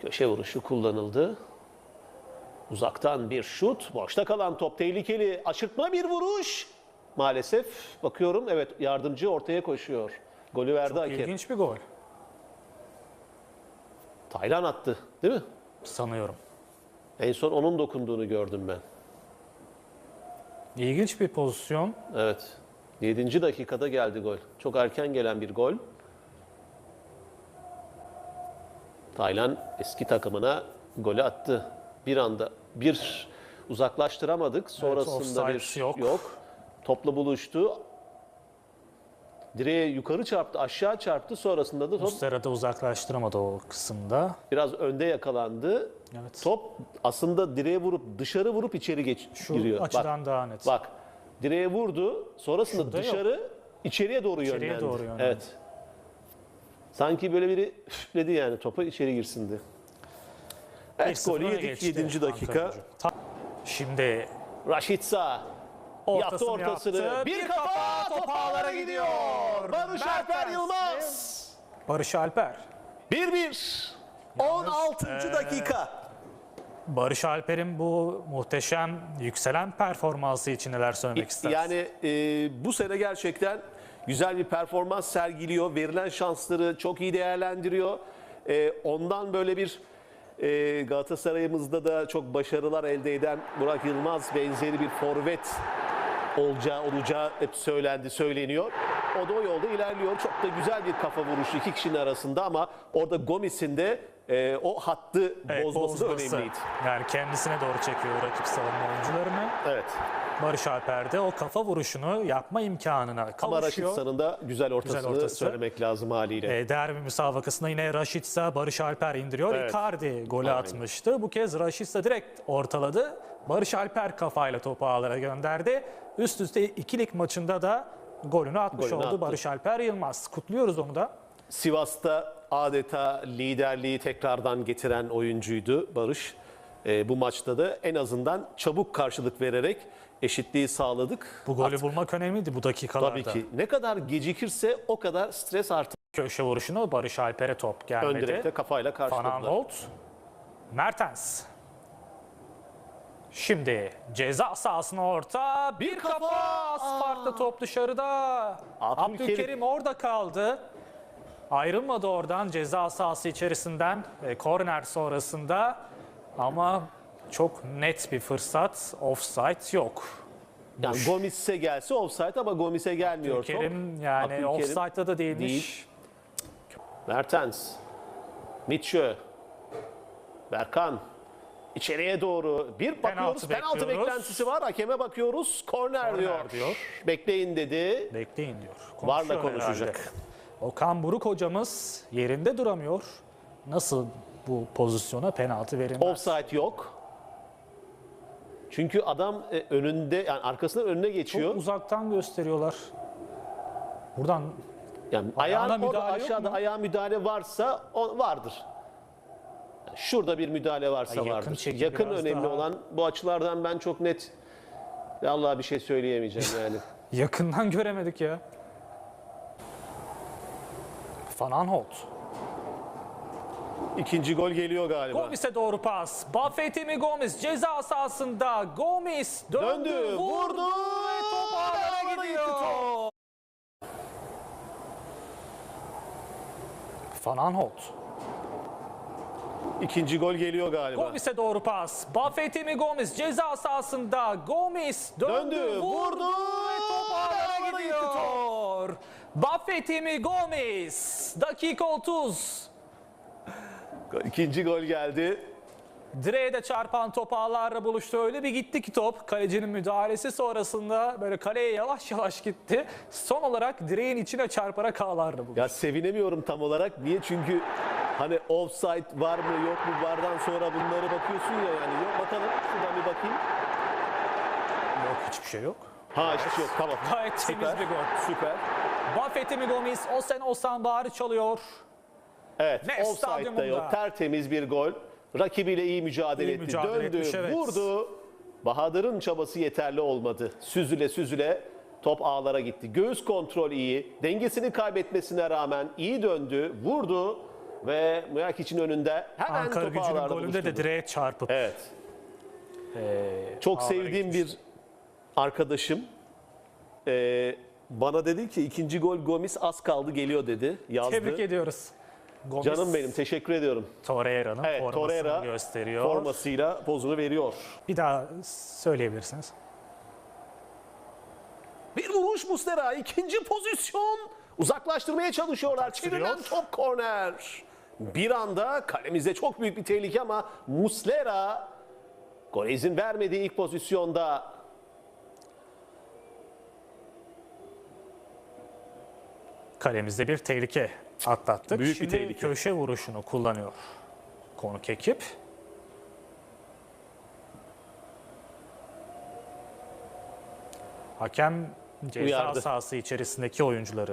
Köşe vuruşu kullanıldı. Uzaktan bir şut. Boşta kalan top tehlikeli. Aşırtma bir vuruş. Maalesef bakıyorum evet yardımcı ortaya koşuyor. Golü verdi hakem. İlginç bir gol Taylan attı değil mi? sanıyorum. En son onun dokunduğunu gördüm ben. İlginç bir pozisyon. Evet. 7. dakikada geldi gol. Çok erken gelen bir gol. Taylan eski takımına golü attı. Bir anda bir uzaklaştıramadık. Sonrasında bir offside yok. yok. Topla buluştu. Direğe yukarı çarptı, aşağı çarptı. Sonrasında da top Muslera da uzaklaştıramadı o kısımda. biraz önde yakalandı. Evet. Top aslında direğe vurup dışarı vurup içeri geç Şu giriyor. Bak, açıdan daha net. Bak direğe vurdu. Sonrasında Şurada yok. dışarı içeriye doğru İçeriye yönlendi. doğru yönlendi. Evet. Sanki böyle biri üfledi yani topa içeri girsin diye. Evet 1-0 golü yedik geçti 7. dakika. Şimdi Raşitsa yaptı Ortasını ortasını. yaptı. Bir Bir kafa kafa, top ağlara gidiyor. Barış Alper Mertens. Yılmaz. Barış Alper. 1-1. 16. dakika. Barış Alper'in bu muhteşem yükselen performansı için neler söylemek istersin? Yani e, bu sene gerçekten güzel bir performans sergiliyor. Verilen şansları çok iyi değerlendiriyor. E, ondan böyle bir e, Galatasaray'ımızda da çok başarılar elde eden Burak Yılmaz benzeri bir forvet olacağı, olacağı hep söylendi, söyleniyor. O da o yolda ilerliyor. Çok da güzel bir kafa vuruşu iki kişinin arasında ama orada Gomis'in de e, o hattı Evet, bozması da bozması. önemliydi. Yani kendisine doğru çekiyor rakip savunma oyuncularını. Evet. Barış Alper de o kafa vuruşunu yapma imkanına Ama kavuşuyor. Raşitsa'nın da güzel ortasını Güzel ortası. söylemek lazım haliyle. E, derbi müsabakasında yine Raşitsa Barış Alper indiriyor. Evet. Icardi golü Aynen. atmıştı. Bu kez Raşitsa direkt ortaladı. Barış Alper kafayla topu ağlara gönderdi. Üst üste ikilik maçında da golünü atmış Golünü oldu attı. Barış Alper Yılmaz. Kutluyoruz onu da. Sivas'ta adeta liderliği tekrardan getiren oyuncuydu Barış. Ee, bu maçta da en azından çabuk karşılık vererek eşitliği sağladık. Bu golü Artık bulmak önemliydi bu dakikalarda. tabii ki ne kadar gecikirse o kadar stres artır. Köşe vuruşunu Barış Alper'e top Ön gelmedi. direkte kafayla Van karşıladılar. Aanholt. Mertens. Şimdi ceza sahasına orta. Bir, Bir kafa. kafa. Asfarklı top dışarıda. Abdülkerim. Abdülkerim orada kaldı. Ayrılmadı oradan ceza sahası içerisinden. E, korner sonrasında. Ama çok net bir fırsat. Offside yok. Yani Gomis'e gelse offside ama Gomis'e gelmiyor top. Kerim yani Abdülkerim offside'da da değilmiş. değil. Mertens. Mitchell. Berkan. İçeriye doğru bir bakıyoruz. Penaltı, bekliyoruz. beklentisi var. Hakeme bakıyoruz. Korner, Korner diyor. diyor. Bekleyin dedi. Bekleyin diyor. Varla Konuşuyor konuşacak. herhalde. Okan Buruk hocamız yerinde duramıyor. Nasıl bu pozisyona penaltı verilmez? Offside yok. Çünkü adam e, önünde yani arkasından önüne geçiyor. Çok uzaktan gösteriyorlar. Buradan Yani Ayağına ayağın orada müdahale yok aşağıda mu? ayağa müdahale varsa o vardır. Yani Şurada bir müdahale varsa Ay, yakın vardır. çekim Yakın biraz önemli daha. olan bu açılardan ben çok net Vallahi bir şey söyleyemeyeceğim yani. yakından göremedik ya. Van Aanholt. İkinci gol geliyor galiba. Gomis'e doğru pas. Buffett'i mi Gomis ceza sahasında. Gomis döndü, Döndü, vurdu vurdu. ve top ağlara gidiyor. top. Van Aanholt. İkinci gol geliyor galiba. Gomis'e doğru pas. Buffett'i mi Gomis ceza sahasında. Gomis döndü, Döndü, vurdu vurdu. ve top ağlara gidiyor. Buffett'i mi Gomis? Dakika 30. İkinci gol geldi. Direğe de çarpan top ağlarla buluştu. Öyle bir gitti ki top. Kalecinin müdahalesi sonrasında böyle kaleye yavaş yavaş gitti. Son olarak direğin içine çarparak ağlarla buluştu. Ya sevinemiyorum tam olarak. Niye? Çünkü hani offside var mı yok mu vardan sonra bunları bakıyorsun ya yani. Yok bakalım şuradan bir bakayım. Yok hiçbir şey yok. Ha hiçbir şey yok tamam. Gayet temiz Süper. bir gol. Süper. Buffett'i mi Gomis? Osen Osan bağırı çalıyor. Evet, Ne offside stadyumunda. de yok. Tertemiz bir gol. Rakibiyle iyi mücadele İyi etti. mücadele Döndü, etmiş, evet. vurdu. Bahadır'ın çabası yeterli olmadı. Süzüle süzüle top ağlara gitti. Göğüs kontrol iyi. Dengesini kaybetmesine rağmen iyi döndü, vurdu ve Muyakic'in önünde hemen Ankara topu ağlarda golünde de buluşturdu. direğe çarpıp Evet. e, Çok sevdiğim gitmişti. bir arkadaşım e, bana dedi ki ikinci gol Gomis az kaldı geliyor dedi. Yazdı. Tebrik ediyoruz. Gomis Canım benim teşekkür ediyorum. Torreira'nın Evet formasını Torreira gösteriyor. formasıyla pozunu veriyor. Bir daha söyleyebilirsiniz. Bir vuruş Muslera ikinci pozisyon. Uzaklaştırmaya çalışıyorlar. Çevrilen top korner. Bir anda kalemizde çok büyük bir tehlike ama Muslera gole izin vermediği ilk pozisyonda Kalemizde bir tehlike atlattık. Büyük bir Şimdi tehlike. köşe vuruşunu kullanıyor konuk ekip. Hakem ceza Uyardı. sahası içerisindeki oyuncuları